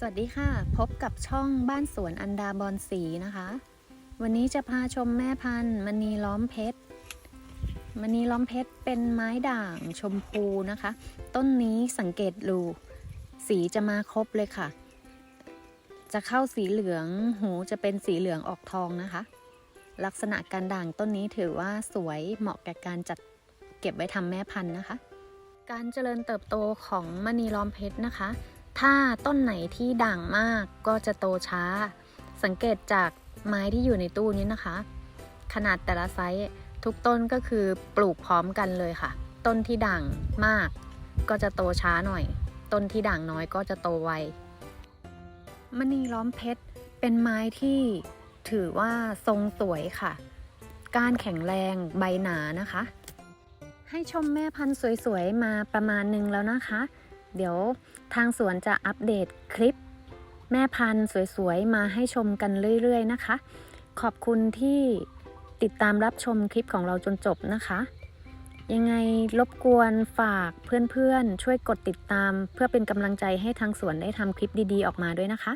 สวัสดีค่ะ พบกับช่องบ้านสวนอันดาบอนสีนะคะ วันนี้จะพาชมแม่พันธุ์มณีล้อมเพชรมณีล้อมเพชรเป็นไม้ด่างชมพูนะคะ ต้นนี้สังเกตดูสีจะมาครบเลยค่ะ จะเข้าสีเหลืองหูจะเป็นสีเหลืองออกทองนะคะ ลักษณะการด่างต้นนี้ถือว่าสวยเหมาะกับการจัดเก็บไว้ทำแม่พันธุ์นะคะ การเจริญเติบโตของมณีล้อมเพชรนะคะ ถ้าต้นไหนที่ด่างมากก็จะโตช้า สังเกตจากไม้ที่อยู่ในตู้นี้นะคะ ขนาดแต่ละไซส์ทุกต้นก็คือปลูกพร้อมกันเลยค่ะ ต้นที่ด่างมาก ก็จะโตช้าหน่อย ต้นที่ด่างน้อยก็จะโตไวมณีล้อมเพชรเป็นไม้ที่ถือว่าทรงสวยค่ะก้านแข็งแรงใบหนานะคะ ให้ชมแม่พันธุ์สวยๆมาประมาณหนึงแล้วนะคะ เดี๋ยวทางสวนจะอัปเดตคลิป แม่พันธุ์สวยๆ มาให้ชมกันเรื่อยๆนะคะ ขอบคุณที่ติดตามรับชมคลิปของเราจนจบนะคะ ยังไงรบกวนฝากเพื่อนๆ ช่วยกดติดตาม เพื่อเป็นกำลังใจให้ทางสวนได้ทำคลิปดีๆ ออกมาด้วยนะคะ